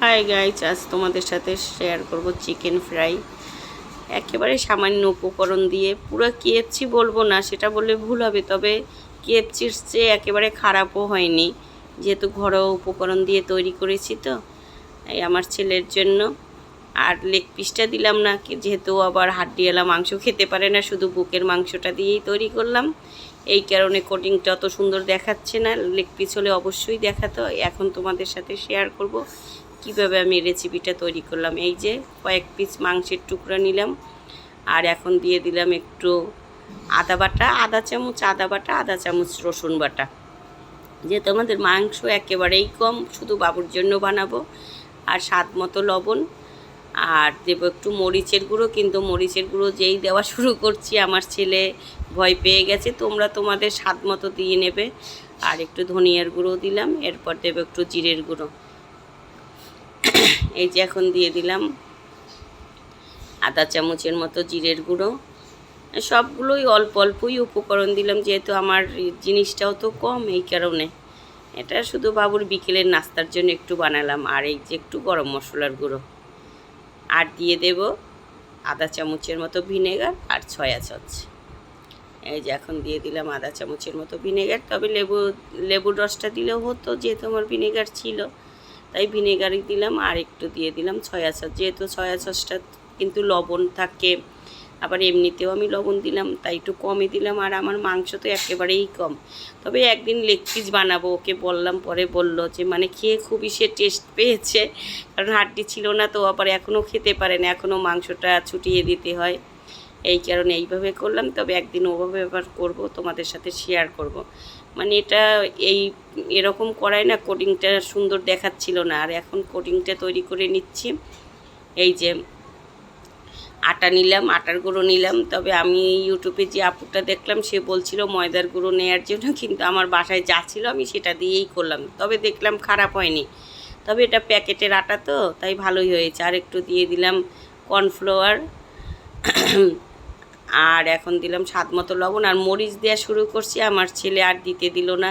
Hi guys আজ তোমাদের সাথে শেয়ার করব চিকেন ফ্রাই একেবারে সামান্য উপকরণ দিয়ে পুরো কেএফসি বলব না, সেটা বললে ভুল হবে, তবে কেএফসির চেয়ে একেবারে খারাপও হয়নি। যেহেতু ঘরোয়া উপকরণ দিয়ে তৈরি করেছি তো এই আমার ছেলের জন্য। আর লেগ পিসটা দিলাম না যেহেতু আবার হাড্ডিওয়ালা মাংস খেতে পারে না, শুধু বুকের মাংসটা দিয়েই তৈরি করলাম। এই কারণে কোটিংটা অত সুন্দর দেখাচ্ছে না লেগ পিস হলে অবশ্যই দেখাতো। এখন তোমাদের সাথে শেয়ার করব কীভাবে আমি রেসিপিটা তৈরি করলাম? এই যে কয়েক পিস মাংসের টুকরা নিলাম, আর এখন দিয়ে দিলাম একটু আদা বাটা, আদা চামচ, আদা বাটা, আদা চামচ রসুন বাটা। যেহেতু আমাদের মাংস একেবারেই কম, শুধু বাবুর জন্য বানাবো। আর স্বাদ মতো লবণ, আর দেবো একটু মরিচের গুঁড়ো, কিন্তু মরিচের গুঁড়ো যেই দেওয়া শুরু করছি, আমার ছেলে ভয় পেয়ে গেছে, তোমরা তোমাদের স্বাদ মতো দিয়ে নেবে। আর একটু ধনিয়ার গুঁড়ো দিলাম, এরপর দেবো একটু জিরের গুঁড়ো। এই যে এখন দিয়ে দিলাম আধা চামচের মতো জিরের গুঁড়ো। সবগুলোই অল্প অল্পই উপকরণ দিলাম, যেহেতু আমার জিনিসটাও তো কম এই কারণে। এটা শুধু বাবুর বিকেলের নাস্তার জন্য একটু বানালাম, আর এই যে একটু গরম মশলার গুঁড়ো। আর দিয়ে দেব আধা চামচের মতো ভিনেগার আর ছয়া সস। এই যে এখন দিয়ে দিলাম আধা চামচের মতো ভিনেগার, তবে লেবু লেবুর রসটা দিলেও হতো, যেহেতু আমার ভিনেগার ছিল। তাই ভিনেগারই দিলাম, আর একটু দিয়ে দিলাম ছয়া সস। যেহেতু ছয়া সসটা কিন্তু লবণ থাকে, আবার এমনিতেও আমি লবণ দিলাম, তাই একটু কমই দিলাম, আর আমার মাংস তো একেবারেই কম। তবে একদিন লেগ পিস বানাবো, ওকে বললাম, পরে বলল যে মানে খেয়ে খুবই সে টেস্ট পেয়েছে, কারণ হাড্ডি ছিল না তো, আবার এখনও খেতে পারে না এখনও মাংসটা ছুটিয়ে দিতে হয়। এই কারণে এইভাবে করলাম, তবে একদিন ওভাবে আবার করব, তোমাদের সাথে শেয়ার করব। মানে এটা এই এরকম করায় না কোটিংটা সুন্দর দেখাচ্ছিল না। আর এখন কোটিংটা তৈরি করে নিচ্ছি। এই যে আটা নিলাম, আটার গুঁড়ো নিলাম। তবে আমি ইউটিউবে যে আপুটা দেখলাম, সে বলছিল ময়দার গুঁড়ো নেওয়ার জন্য, কিন্তু আমার বাসায় যা ছিল আমি সেটা দিয়েই করলাম। তবে দেখলাম খারাপ হয়নি। তবে এটা প্যাকেটের আটা তো, তাই ভালোই হয়েছে। আর একটু দিয়ে দিলাম কর্নফ্লাওয়ার আর এখন দিলাম স্বাদ মতো লবণ আর মরিচ দেওয়া শুরু করছি। আমার ছেলে আর দিতে দিল না।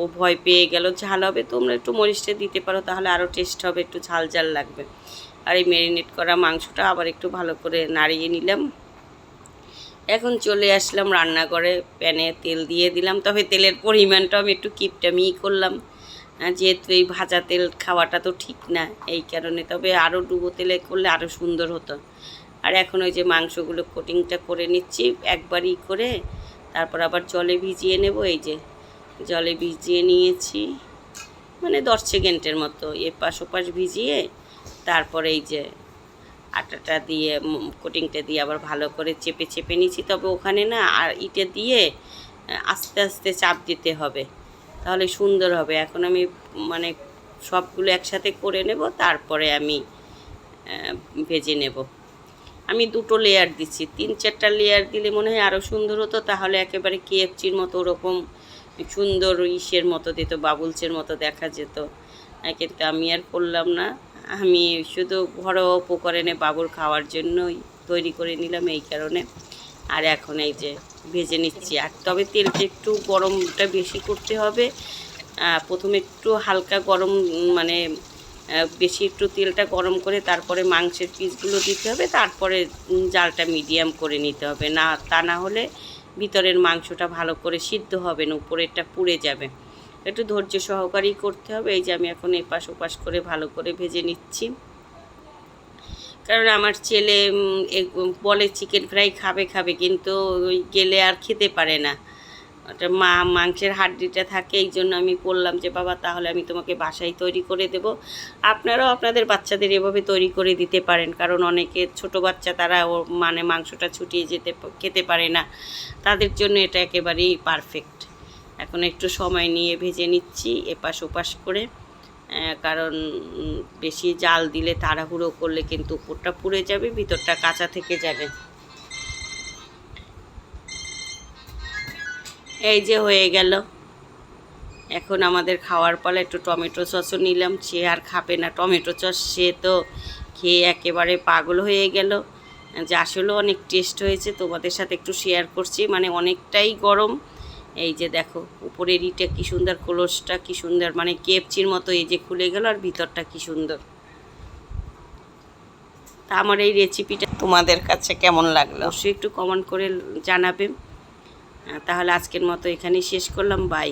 ও ভয় পেয়ে গেল, ঝাল হবে, তোমরা একটু মরিচটা দিতে পারো, তাহলে আরও টেস্ট হবে, একটু ঝাল ঝাল লাগবে। আর এই ম্যারিনেট করা মাংসটা আবার একটু ভালো করে নাড়িয়ে নিলাম। এখন চলে আসলাম রান্নাঘরে, প্যানে তেল দিয়ে দিলাম। তবে তেলের পরিমাণটা আমি একটু কিপটামিই করলাম। যেহেতু এই ভাজা তেল খাওয়াটা তো ঠিক না, এই কারণে। তবে আরও ডুবো তেলে করলে আরও সুন্দর হতো। আর এখন ওই যে মাংসগুলো কোটিংটা করে নিচ্ছি, একবারই করে তারপর আবার জলে ভিজিয়ে নেব, এই যে জলে ভিজিয়ে নিয়েছি মানে দশ সেকেন্ডের মতো এপাশ ওপাশ ভিজিয়ে তারপরে এই যে আটাটা দিয়ে কোটিংটা দিয়ে আবার ভালো করে চেপে চেপে নিচ্ছি, তবে ওখানে না আর ইটে দিয়ে আস্তে আস্তে চাপ দিতে হবে, তাহলে সুন্দর হবে। এখন আমি মানে সবগুলো একসাথে করে নেব, তারপরে আমি ভেজে নেব। আমি দুটো লেয়ার দিচ্ছি তিন চারটা লেয়ার দিলে মনে হয় আরও সুন্দর হতো তাহলে একেবারে কেএফচির মতো ওরকম সুন্দর ইসের মতো দিত বাবুলসের মতো দেখা যেত। আহ, কিন্তু আমি আর করলাম না। আমি শুধু ঘরোয়া উপকরণে বাবুর খাওয়ার জন্যই তৈরি করে নিলাম এই কারণে। আর এখন এই যে ভেজে নিচ্ছি। আর তবে তেলটা একটু গরমটা বেশি করতে হবে। প্রথমে একটু হালকা গরম মানে বেশি একটু তেলটা গরম করে তারপরে মাংসের পিসগুলো দিতে হবে, তারপরে জালটা মিডিয়াম করে নিতে হবে। না, তা না হলে ভিতরের মাংসটা ভালো করে সিদ্ধ হবে না, উপরেরটা পুড়ে যাবে। একটু ধৈর্য সহকারেই করতে হবে। এই যে আমি এখন এপাশ ওপাশ করে ভালো করে ভেজে নিচ্ছি। কারণ আমার ছেলে বলে চিকেন ফ্রাই খাবে খাবে, কিন্তু ওই গেলে আর খেতে পারে না। ওটা মা, মাংসের হাড্ডিটা থাকে, এই জন্য আমি বললাম যে, বাবা, তাহলে আমি তোমাকে বাসায় তৈরি করে দেব। আপনারাও আপনাদের বাচ্চাদের এভাবে তৈরি করে দিতে পারেন, কারণ অনেকে ছোট বাচ্চা, তারা ও মানে মাংসটা ছুটিয়ে যেতে খেতে পারে না। তাদের জন্য এটা একেবারেই পারফেক্ট এখন একটু সময় নিয়ে ভেজে নিচ্ছি, এপাশ ওপাশ করে। কারণ বেশি জাল দিলে, তাড়াহুড়ো করলে কিন্তু উপরটা পুড়ে যাবে, ভিতরটা কাঁচা থেকে যাবে। এই যে হয়ে গেল। এখন আমাদের খাওয়ার পালা একটু টমেটো সসও নিলাম, সে আর খাবে না। টমেটো সস সে তো খেয়ে একেবারে পাগল হয়ে গেল। যে আসলেও অনেক টেস্ট হয়েছে, তোমাদের সাথে একটু শেয়ার করছি। মানে অনেকটাই গরম। এই যে দেখো, উপরের ইটা কি সুন্দর কলসটা কি সুন্দর মানে কেপচির মতো এই যে খুলে গেল আর ভিতরটা কি সুন্দর। তা আমার এই রেসিপিটা তোমাদের কাছে কেমন লাগল? অবশ্যই একটু কমেন্ট করে জানাবে। তাহলে আজকের মতো এখানেই শেষ করলাম বাই